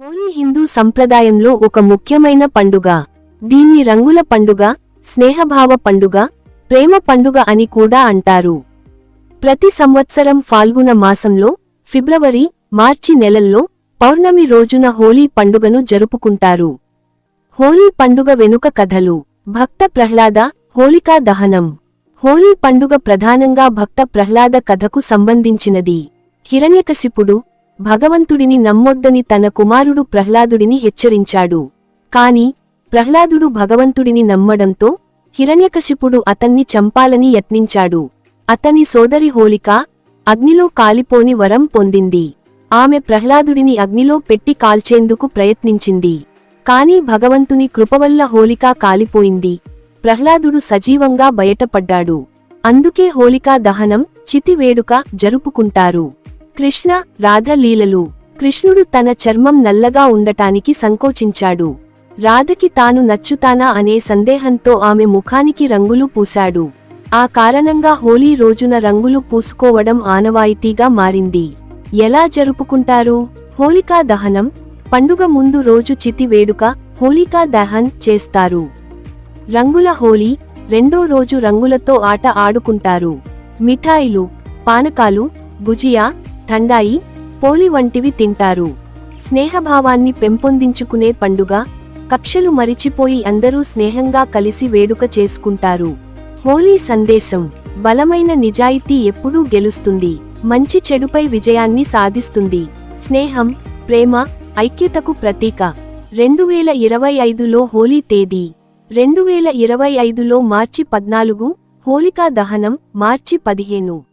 హోలీ హిందూ సంప్రదాయంలో ఒక ముఖ్యమైన పండుగ. దీన్ని రంగుల పండుగ స్నేహభావ పండుగ ప్రేమ పండుగ అని కూడా అంటారు. ప్రతి సంవత్సరం ఫాల్గుణ మాసంలో ఫిబ్రవరి మార్చి నెలల్లో పౌర్ణమి రోజున హోలీ పండుగను జరుపుకుంటారు. హోలీ పండుగ వెనుక కథలు. భక్త ప్రహ్లాద హోలికా దహనం. హోలీ పండుగ ప్రధానంగా భక్త ప్రహ్లాద కథకు సంబంధించినది. హిరణ్యకశిపుడు భగవంతుడిని నమ్మొద్దని తన కుమారుడు ప్రహ్లాదుడిని హెచ్చరించాడు. కాని ప్రహ్లాదుడు భగవంతుడిని నమ్మడంతో హిరణ్యకశిపుడు అతన్ని చంపాలని యత్నించాడు. అతని సోదరి హోలిక అగ్నిలో కాలిపోని వరం పొందింది. ఆమె ప్రహ్లాదుడిని అగ్నిలో పెట్టి కాల్చేందుకు ప్రయత్నించింది. కాని భగవంతుని కృపవల్ల హోలికా కాలిపోయింది. ప్రహ్లాదుడు సజీవంగా బయటపడ్డాడు. అందుకే హోలికా దహనం చితి వేడుక జరుపుకుంటారు. కృష్ణ రాధ లీలలు. కృష్ణుడు తన చర్మం నల్లగా ఉండటానికి సంకోచించాడు. రాధకి తాను నచ్చుతానా అనే సందేహంతో ఆమె ముఖానికి రంగులు పూశాడు. ఆ కారణంగా హోలీ రోజున రంగులు పూసుకోవడం ఆనవాయితీగా మారింది. ఎలా జరుపుకుంటారు? హోలికా దహనం పండుగ ముందు రోజు చితి వేడుక హోలికా దహన్ చేస్తారు. రంగుల హోలీ రెండో రోజు రంగులతో ఆట ఆడుకుంటారు. మిఠాయిలు పానకాలు గుజియా ఠండాయి పోలి వంటివి తింటారు. స్నేహభావాన్ని పెంపొందించుకునే పండుగ కక్షలు మరిచిపోయి అందరూ స్నేహంగా కలిసి వేడుక చేసుకుంటారు. హోలీ సందేశం బలమైన నిజాయితీ ఎప్పుడూ గెలుస్తుంది. మంచి చెడుపై విజయాన్ని సాధిస్తుంది. స్నేహం ప్రేమ ఐక్యతకు ప్రతీక. రెండు వేల ఇరవై ఐదులో హోలీ తేదీ. రెండు వేల ఇరవై ఐదులో మార్చి పద్నాలుగు హోళికా దహనం మార్చి పదిహేను.